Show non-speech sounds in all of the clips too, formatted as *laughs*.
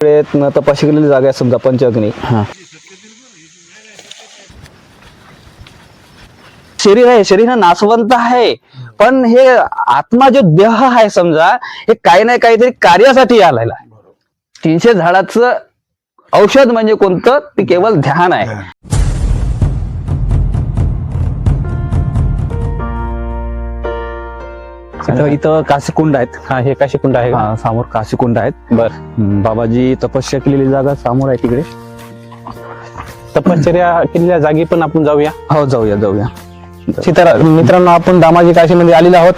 प्रयत्न तपाशी केलेली जागा आहे समजा पंचअग्नी. हा. शरीर आहे शरीर हा नासवंत आहे. पण हे आत्मा जो देह आहे समजा हे काही नाही काहीतरी कार्यासाठी आलेला आहे. तीनशे झाडाचं औषध म्हणजे कोणतं? ते केवळ ध्यान आहे. इथं इथं काशीकुंड आहेत. हा हे काशीकुंड आहे. का हा, समोर काशीकुंड आहेत. बर. हम्म, बाबाजी तपस्या केलेली जागा समोर आहे तिकडे. तपश्चर्या केलेल्या जागी पण आपण जाऊया. हो जाऊया जाऊया. सीतारा मित्रांनो आपण दामाजी काशीमध्ये आलेलो आहोत.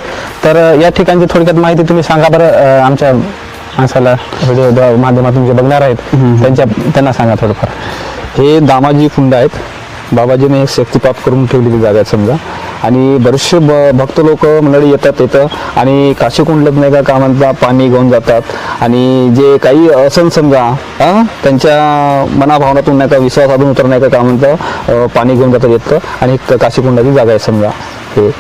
तर अ, या ठिकाणची थोडक्यात माहिती तुम्ही सांगा बरं. अ, आमच्या माणसाला व्हिडिओ माध्यमातून जे बघणार आहेत त्यांच्या त्यांना सांगा थोडंफार. हे दामाजी कुंड आहेत. बाबाजीने एक शक्तिपात करून ठेवलेली जागा आहे समजा. आणि बरेचसे ब- भक्त लोक मंडळी येतात तिथं आणि काशीकुंडलात नाही का का म्हणता पाणी घेऊन जातात. आणि जे काही असन समजा हा, त्यांच्या मनाभावनातून नाही का विश्वासातून उतर नाही का का म्हणतं पाणी घेऊन जातात येतं आणि एक काशीकुंडाची जागा आहे समजा हे.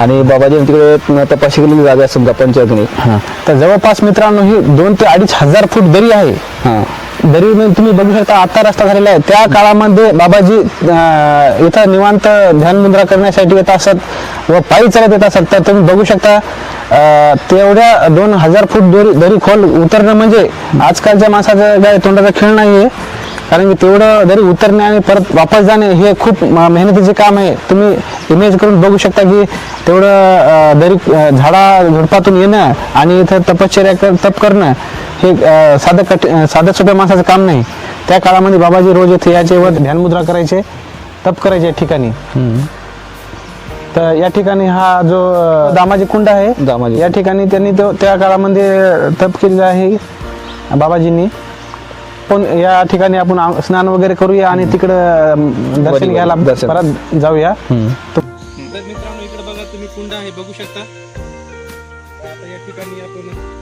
आणि बाबाजीने तिकडे तपाशी केलेली जागा आहे समजा पंचअग्नी. हा. तर जवळपास मित्रांनो ही दोन ते अडीच हजार फूट दरी आहे. हा. दरी तुम्ही बघू शकता आता रस्ता झालेला आहे. त्या काळामध्ये बाबाजी इथं निवांत ध्यान मुद्रा करण्यासाठी येत असत व पायी चालत येत असत. तर तुम्ही बघू शकता तेवढ्या दोन हजार फूट दरी दरी खोल उतरणं म्हणजे आजकालच्या माणसाचं काय तोंडाचा खेळ नाहीये. कारण की तेवढं दरी उतरणे आणि परत वापस जाणे हे खूप मेहनतीचे काम आहे. तुम्ही इमेज करून बघू शकता की तेवढं दरी झाडा झुडपातून येणं आणि इथं तपश्चर्या कर- तप करणं हे साधं कठ अं, साधं सोप्या माणसाचं काम नाही. त्या काळामध्ये बाबाजी रोज इथे यायचे व ध्यानमुद्रा करायचे तप करायचे या ठिकाणी. तर या ठिकाणी हा जो दामाजी कुंड आहे दामाजी या ठिकाणी त्यांनी तो त्या काळामध्ये तप केलेलं आहे बाबाजींनी. पण या ठिकाणी आपण स्नान वगैरे करूया आणि तिकडं दर्शन घ्यायला. परत जाऊया. तर मित्रांनो इकडे बघा तुम्ही कुंड आहे बघू शकता आता या ठिकाणी आपण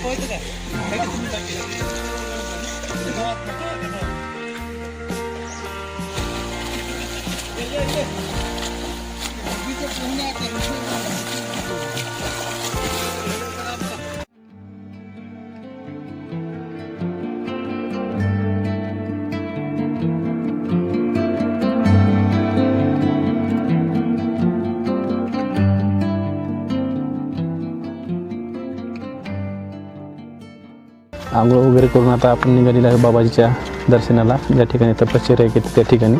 快点！快点！快点！快点！快点！快点！आंघोळ वगैरे करून आता आपण निघालेलं आहे बाबाजीच्या दर्शनाला. ज्या ठिकाणी तपश्चर्या केली त्या ठिकाणी.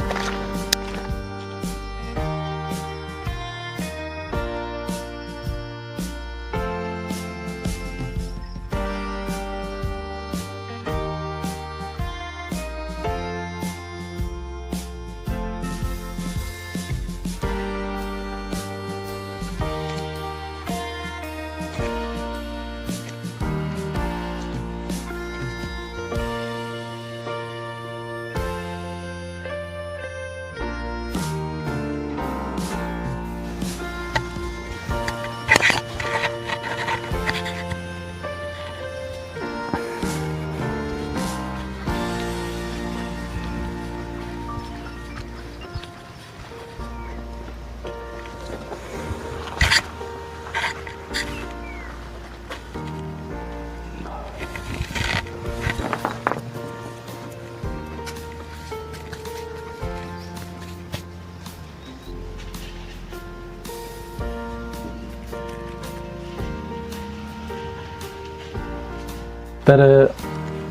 तर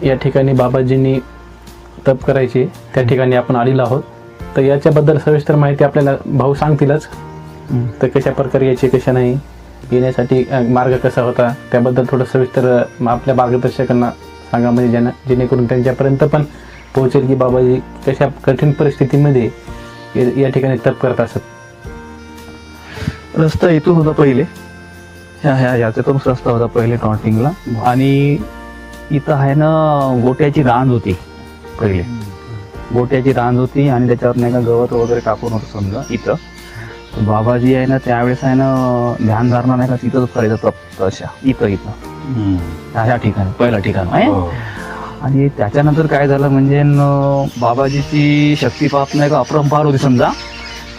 या ठिकाणी बाबाजींनी तप करायचे. त्या ठिकाणी आपण आलेलो आहोत. तर याच्याबद्दल सविस्तर माहिती आपल्याला भाऊ सांगतीलच. तर कशा प्रकारे यायचे कशा नाही येण्यासाठी मार्ग कसा होता त्याबद्दल थोडं सविस्तर आपल्या मार्गदर्शकांना सांगा म्हणजे ज्यांना जेणेकरून त्यांच्यापर्यंत पण पोहोचेल की बाबाजी कशा कठीण परिस्थितीमध्ये या- ठिकाणी तप करत असत. रस्ता इथून होता पहिले. ह्या ह्या ह्याच्यातूनच रस्ता होता पहिले टॉन्टिंगला. आणि इथं आहे ना गोट्याची रांज होती. पहिले. गोट्याची रांज होती आणि त्याच्यावर नाही का गवत वगैरे टाकून होतं समजा इथं. तर बाबाजी आहे ना त्यावेळेस आहे ना ध्यानधारणा नाही का तिथंच करायचं तप अशा इथं इथं. ह्या ठिकाणी पहिलं ठिकाण आहे आणि त्याच्यानंतर काय झालं म्हणजे न बाबाजीची शक्तिपात नाही का अपरंपार होती समजा.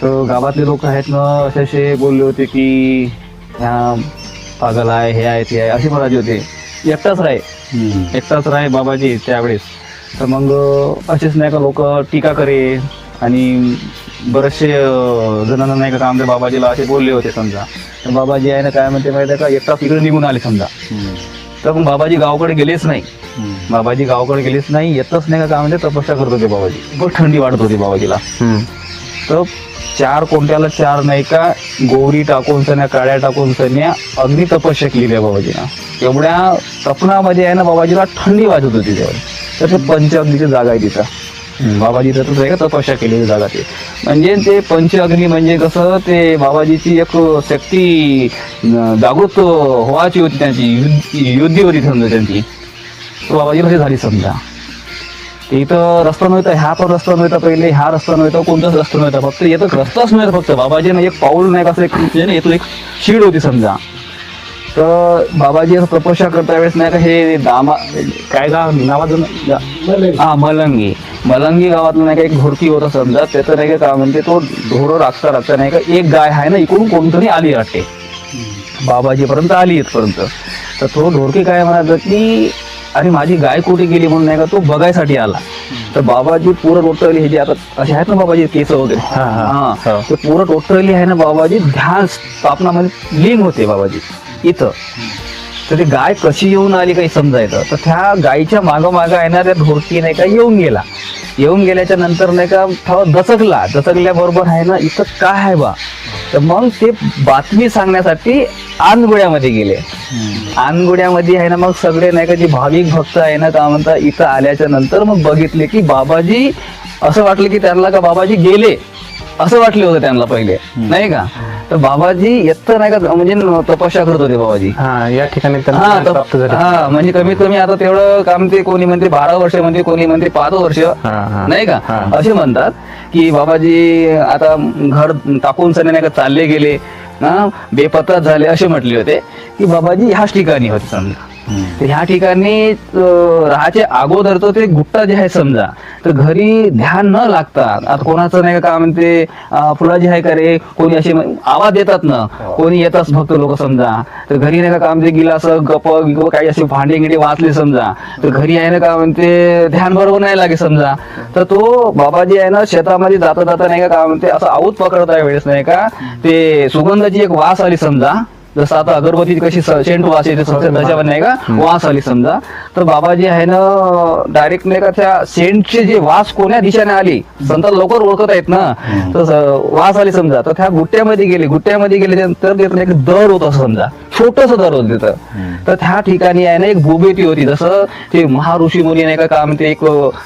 तर गावातले लोक आहेत ना असे असे बोलले होते की ह्या पागल आहे हे आहे ते आहे असे म्हणाले होते. एकटाच राहे एकटाच राहे बाबाजी त्यावेळेस. तर मग असेच नाही का लोक टीका करे आणि बरेचसे जणांना नाही का काम ते बाबाजीला असे बोलले होते समजा. तर बाबाजी आहे ना काय म्हणते माहिती का एकटाच इकडे निघून आले समजा. तर मग बाबाजी गावाकडे गेलेच नाही. बाबाजी गावाकडे गेलेच नाही येतच नाही का काय म्हणते तपस्या करत होते बाबाजी. खूप थंडी वाटत होती बाबाजीला. तर चार कोणत्याला चार नाही का? गोरी टाकून सन्या काळ्या टाकून सन्या अग्नी तपस्या केली आहे बाबाजीनं. एवढ्या तपनामध्ये आहे ना बाबाजीला थंडी वाजत होती त्यावेळी तर ते पंचअग्नीची जागा आहे तिथं. बाबाजी तिथं आहे का? तपस्या केलेली जागा ते म्हणजे ते पंचअग्नी म्हणजे कसं? ते बाबाजीची एक शक्ती जागृत व्हायची होती त्यांची. युद्ध- युद्धी होती समजा त्यांची. तो बाबाजी कशी झाली समजा. इथं रस्ता नव्हता ह्या पण रस्ता नव्हता पहिले हा रस्ता नव्हता कोणताच रस्ता नव्हता. फक्त येतं रस्ताच नव्हता फक्त. बाबाजीनं एक पाऊल नाही कसं एक म्हणजे ना, येतो एक शीड होती समजा. तर बाबाजी असं तपस्या करता वेळेस नाही का हे दामा काय गाव नावाचं हा मलंगी. मलंगी गावातलं नाही का एक घोरकी होता समजा. त्याचं नाही का काय म्हणते तो ढोरं राखता राखता नाही का एक गाय आहे ना इकडून कोणतरी आली वाटते. बाबाजीपर्यंत आली इथपर्यंत. तर तो ढोरकी काय म्हणायचं की अरे माझी गाय कुठे गेली म्हणून नाही का तो बघायसाठी आला. तर बाबाजी पुरं टोटली हे जे आता असे आहेत ना बाबाजी केस वगैरे हा, हा. ते पुरं टोटली आहे ना बाबाजी ध्यान स्थापनामध्ये लीन होते बाबाजी इथं. तर ती गाय कशी येऊन आली काही समजायचं? तर त्या गायीच्या मागं मागं आहे ना त्या ढोरकी नाही का येऊन गेला. येऊन गेल्याच्यानंतर नाही का थोडा दचकला. दचकल्याबरोबर आहे ना इथं काय आहे बा? तर मग ते बातमी सांगण्यासाठी आनगुड्यामध्ये गेले. आनगुड्यामध्ये आहे ना मग सगळे नाही का जे भाविक भक्त आहे ना का म्हणता इथं आल्याच्यानंतर मग बघितले की बाबाजी असं वाटलं की त्यांना का बाबाजी गेले? असं वाटले होते त्यांना पहिले नाही का? तर बाबाजी येत नाही का म्हणजे तपस्या करत होते बाबाजी. हा या ठिकाणी हा हा म्हणजे कमीत कमी आता तेवढं काम ते कोणी म्हणते बारा वर्ष म्हणते कोणी म्हणते पाच वर्ष हा. नाही का. असे म्हणतात की बाबाजी आता घर टाकून सने नाही का चालले गेले. बेपत्ता झाले असे म्हटले होते की बाबाजी ह्याच ठिकाणी होते समजा. तर ह्या ठिकाणी राहायचे अगोदरचं ते गुट्टा जे आहे समजा तर घरी ध्यान न लागता आता कोणाचं नाही का काय म्हणते फुलाजी आहे का रे कोणी असे आवाज येतात ना कोणी येतात भक्त लोक समजा तर घरी नाही का काय म्हणते गिलास गप काही असे भांडे गिंडे वाचले समजा तर घरी आहे ना का म्हणते ध्यान बरोबर नाही लागे समजा तर तो बाबाजी आहे ना शेतामध्ये जाता जाता नाही का काय म्हणते असं आऊत पकडता वेळेस नाही का ते सुगंधाची एक वास आली समजा जसं आता अगरबत्ती कशी सेंट वास येते त्याच्यावर नाही का? वास आली समजा. तर बाबाजी आहे ना डायरेक्ट नाही का त्या सेंटचे जे वास कोण्या दिशेने आली? संत लवकर ओळखत आहेत ना. तर वास आली समजा. तर त्या गुट्ट्यामध्ये गेले. गुट्ट्यामध्ये गेले एक दर होतं समजा. छोटस दर होत तिथं तर त्या ठिकाणी आहे ना एक भूबेटी होती. जसं ते महाऋषी मुनी नाही का काय म्हणते एक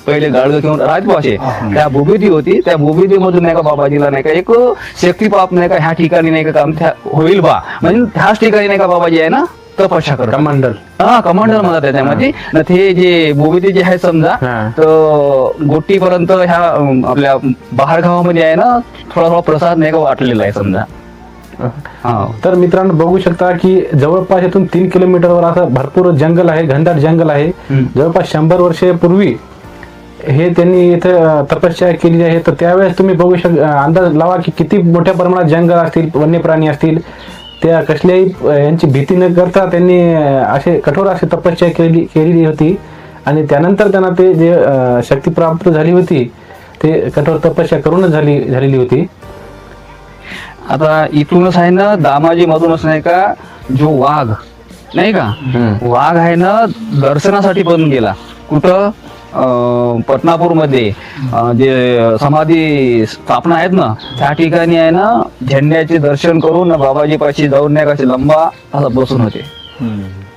पहिले गाडगं घेऊन राजभाषे त्या भूबेटी होती. त्या भूबेटी मधून नाही का बाबाजीला नाही का एक शक्तिपाप नाही का ह्या ठिकाणी नाही का काम होईल बा. म्हणजे ह्याच ठिकाणी नाही का बाबाजी आहे ना तपस्या करतात. कमांडर. हा कमांडर म्हणतात त्याच्यामध्ये न ते जे बोबिते जे आहे समजा. तर गोटीपर्यंत ह्या आपल्या बाहेर गावामध्ये आहे ना थोडा थोडा प्रसाद नाही का वाटलेला आहे समजा. तर मित्रांनो बघू शकता की जवळपास इथून तीन किलोमीटरवर असं भरपूर जंगल आहे घनदाट जंगल आहे. जवळपास शंभर वर्षापूर्वी हे त्यांनी इथे तपस्या केली आहे. तर त्यावेळेस तुम्ही बघू शक अंदाज लावा की किती मोठ्या प्रमाणात जंगल असतील वन्य प्राणी असतील. त्या कसल्याही यांची भीती न करता त्यांनी असे कठोर अशी तपस्या केली केलेली होती. आणि त्यानंतर त्यांना ते जे शक्ती प्राप्त झाली होती ते कठोर तपस्या करूनच झाली झालेली होती. आता इथूनच आहे ना दामाजी मधूनच नाही का जो वाघ नाही का. वाघ आहे ना दर्शनासाठी पण गेला. कुठं? पटनापूरमध्ये जे समाधी स्थापना आहेत ना त्या ठिकाणी आहे ना झेंड्याचे दर्शन करून बाबाजी पाशी जाऊन नाही का असे लंबा असा बसून होते.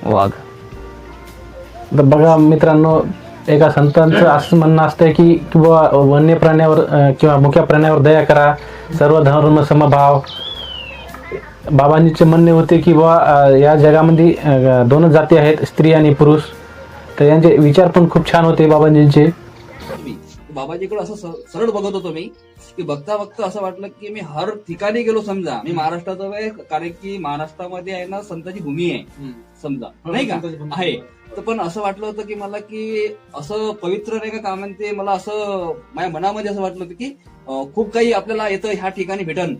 वाघ. तर बघा मित्रांनो एका संतांचं असं म्हणणं असतं की किंवा वन्य प्राण्यावर किंवा मुख्या प्राण्यावर दया करा सर्व धर्म समभाव. बाबांचे म्हणणे होते की बुवा अं, या जगामध्ये दोनच जाती आहेत स्त्री आणि पुरुष. तर यांचे विचार पण खूप छान होते बाबांजींचे. बाबाजीकडे असं सरळ बघत होतो मी. की बघता बघता असं वाटलं की मी हर ठिकाणी गेलो समजा. मी महाराष्ट्रात आहे कारण की महाराष्ट्रामध्ये आहे ना संताची भूमी आहे समजा. नाही का? आहे. तर पण असं वाटलं होतं की मला की असं पवित्र नाही का का म्हणते मला असं माझ्या मनामध्ये असं वाटलं होतं की खूप काही आपल्याला येतं ह्या ठिकाणी भेटन.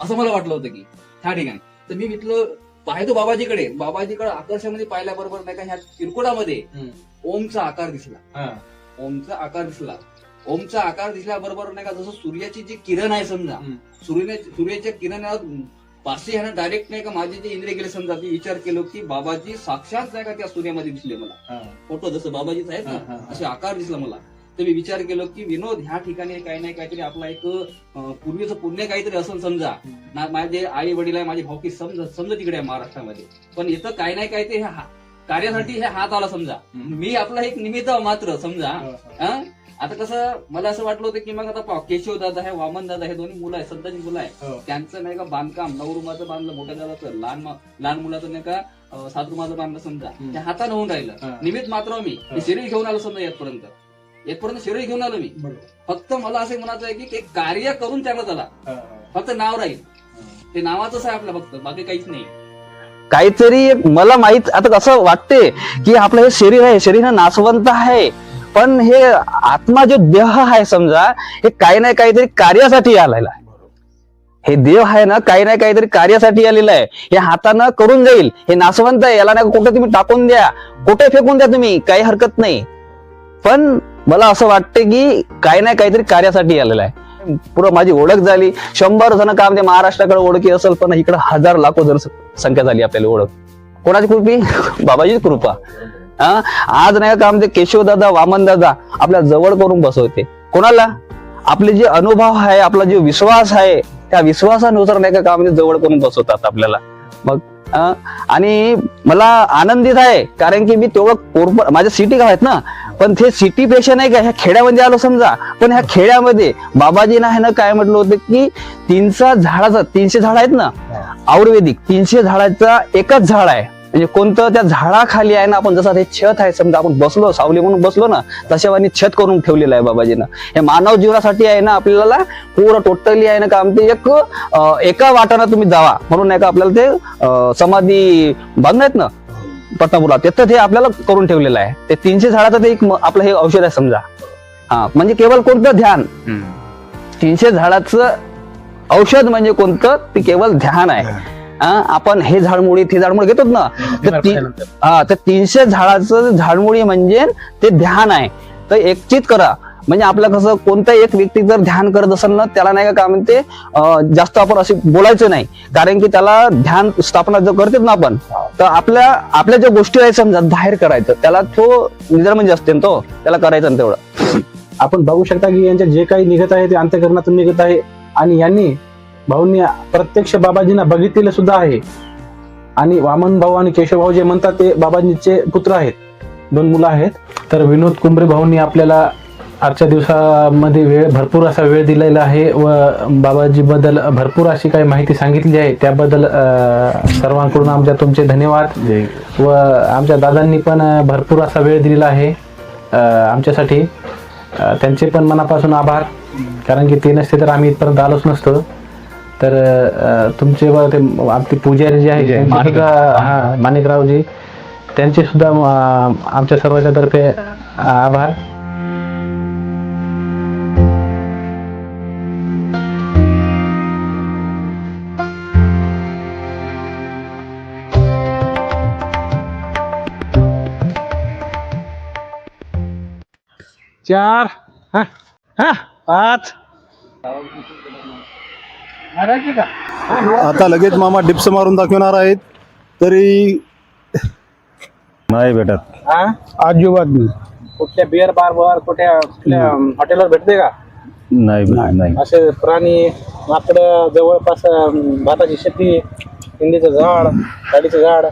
असं मला वाटलं होतं की ह्या ठिकाणी. तर मी म्हटलं पाहतो बाबाजीकडे. बाबाजीकडे आकर्षणामध्ये पाहिल्याबरोबर नाही का ह्या किरकोळामध्ये ओमचा आकार दिसला. ओमचा आकार दिसला. ओमचा आकार दिसल्याबरोबर नाही का जसं सूर्याची जी किरण आहे समजा सूर्य सूर्याच्या किरणात पाचशे ह्यानं डायरेक्ट नाही का माझे जे इंद्रिय गेले समजा ते विचार केलो की बाबाजी साक्षात नाही का त्या सूर्यामध्ये दिसले मला. फोटो जसं बाबाजीच आहेत ना असे आकार दिसला मला. तर मी विचार केलो की विनोद ह्या ठिकाणी काही नाही काहीतरी आपला एक पूर्वीचं पुण्य काहीतरी असेल समजा. ना माझे आई वडील आहे माझे भाऊकी समजा समजा तिकडे आहे महाराष्ट्रामध्ये. पण इथं काही नाही हे हा- कार्यासाठी हे हात आला समजा. मी आपला एक निमित्त मात्र समजा? आता कसं मला असं वाटलं होतं की मग आता पाव केशव दादा आहे वामन दादा हे दोन्ही मुलं आहेत संतांची मुलं आहे त्यांचं नाही का बांधकाम नऊ रुमाचं बांधलं मोठ्या दादाचं लहान मा- लहान मुलाचं नाही का सात रुमाचं बांधलं समजा. त्या हातानं होऊन राहिलं. निमित्त मात्र मी शरीर घेऊन आलो समजा येतपर्यंत. येतपर्यंत शरीर घेऊन आलो मी. फक्त मला असं म्हणायचं आहे की एक कार्य करून त्याला चला. फक्त नाव राहील. ते नावाचंच आहे आपलं फक्त बाकी काहीच नाही. काहीतरी एक मला माहीत आता कसं वाटते की आपलं हे शरीर आहे शरीर हे नासवंत आहे. पण हे आत्मा जो देह आहे समजा हे काही नाही काहीतरी कार्यासाठी आलेला आहे. हे देव आहे ना काही नाही काहीतरी कार्यासाठी आलेलं आहे. हे हातानं करून जाईल. हे नासवंत आहे याला नाही कुठे तुम्ही टाकून द्या. कुठे फेकून द्या तुम्ही काही हरकत नाही. पण मला असं वाटतं की काही नाही काहीतरी कार्यासाठी आलेलं आहे. पुरं माझी ओळख झाली. शंभर जण काम म्हणजे महाराष्ट्राकडे ओळखी असेल पण इकडे हजार लाखो जण संख्या झाली आपल्याला ओळख. कोणाची कृपी? *laughs* बाबाजीच कृपा. आज नाही का म्हणजे केशवदादा वामनदादा आपल्या जवळ करून बसवते. कोणाला? आपले जे अनुभव आहे आपला जो विश्वास आहे त्या विश्वासानुसार नाही का म्हणजे जवळ करून बसवतात आपल्याला. मग अं, आणि मला आनंदित आहे कारण की मी तेवढं कोरप माझ्या सिटी गाव आहेत ना पण ते सिटी पेक्षा नाही का ह्या खेड्यामध्ये आलो समजा पण ह्या खेड्यामध्ये बाबाजीनं आहे ना काय म्हटलं होतं की तीनशे झाडाचा तीनशे झाड आहेत ना आयुर्वेदिक तीनशे झाडाचा एकच झाड आहे. म्हणजे कोणतं त्या झाडाखाली आहे ना आपण जसं ते छत आहे समजा आपण बसलो सावली म्हणून बसलो ना तशावानी छत करून ठेवलेलं आहे बाबाजीनं. हे मानव जीवनासाठी आहे ना आपल्याला पूर्ण टोटली आहे ना का ते एक एका वाटानं तुम्ही जावा. म्हणून नाही का आपल्याला ते अं, समाधी बांधून आहेत ना पत्नापूरला तिथं ते आपल्याला करून ठेवलेलं आहे. ते तीनशे झाडाचं ते एक आपलं हे औषध आहे समजा. हा म्हणजे केवळ कोणतं ध्यान? तीनशे झाडाचं औषध म्हणजे कोणतं? ते केवळ ध्यान आहे. आपण हे झाडमुळी ते झाडमुळी घेतो ना? तर ती- हा तर तीनशे झाडाचं झाडमुळी म्हणजे ते ध्यान आहे. तर एकचित करा. म्हणजे आपलं कसं कोणता एक व्यक्ती जर ध्यान करत असेल ना त्याला नाही का काय म्हणते जास्त आपण असे बोलायचं नाही. कारण की त्याला ध्यान स्थापना जर करते ना आपण तर आपल्या आपल्या ज्या गोष्टी आहेत समजा बाहेर करायचं त्याला तो निजर म्हणजे असते ना तो त्याला करायचं तेवढं. आपण बघू शकता की यांचे जे काही निघत आहे ते अंतकरणातून निघत आहे. आणि यांनी भाऊंनी प्रत्यक्ष बाबाजींना बघितलेलं सुद्धा आहे. आणि वामन भाऊ आणि केशव भाऊ जे म्हणतात ते बाबाजींचे पुत्र आहेत. दोन मुलं आहेत. तर विनोद कुंभरे भाऊंनी आपल्याला आजच्या दिवसामध्ये वेळ भरपूर असा वेळ दिलेला आहे व बाबाजीबद्दल भरपूर अशी काही माहिती सांगितली आहे. त्याबद्दल सर्वांकडून आमच्या तुमचे धन्यवाद. व आमच्या दादांनी पण भरपूर असा वेळ दिलेला आहे आमच्यासाठी. त्यांचे पण मनापासून आभार. कारण की ते नसते तर आम्ही इथपर्यंत आलोच नसतो. तर तुमचे व ते आपले पुजारी जे आहे हा माणिकरावजी त्यांचे सुद्धा आमच्या सर्वांच्या तर्फे आभार. चार हा हा पाच. आता लगेच मामा डिप्स मारून दाखवणार आहेत. तरी नाही भेटत. हा? अजिबात नाही. कुठल्या बिअर बार वर कुठल्या कुठल्या हॉटेलवर भेटते का? नाही भेटत नाही. असे प्राणी माकड जवळपास अं, भाताची शेती हिंदीचं झाड गाडीचं झाड.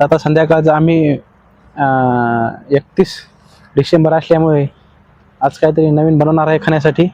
आता संध्याकाळचं आम्ही एकतीस डिसेंबर असल्यामुळे आज काहीतरी नवीन बनवणार आहे खाण्यासाठी.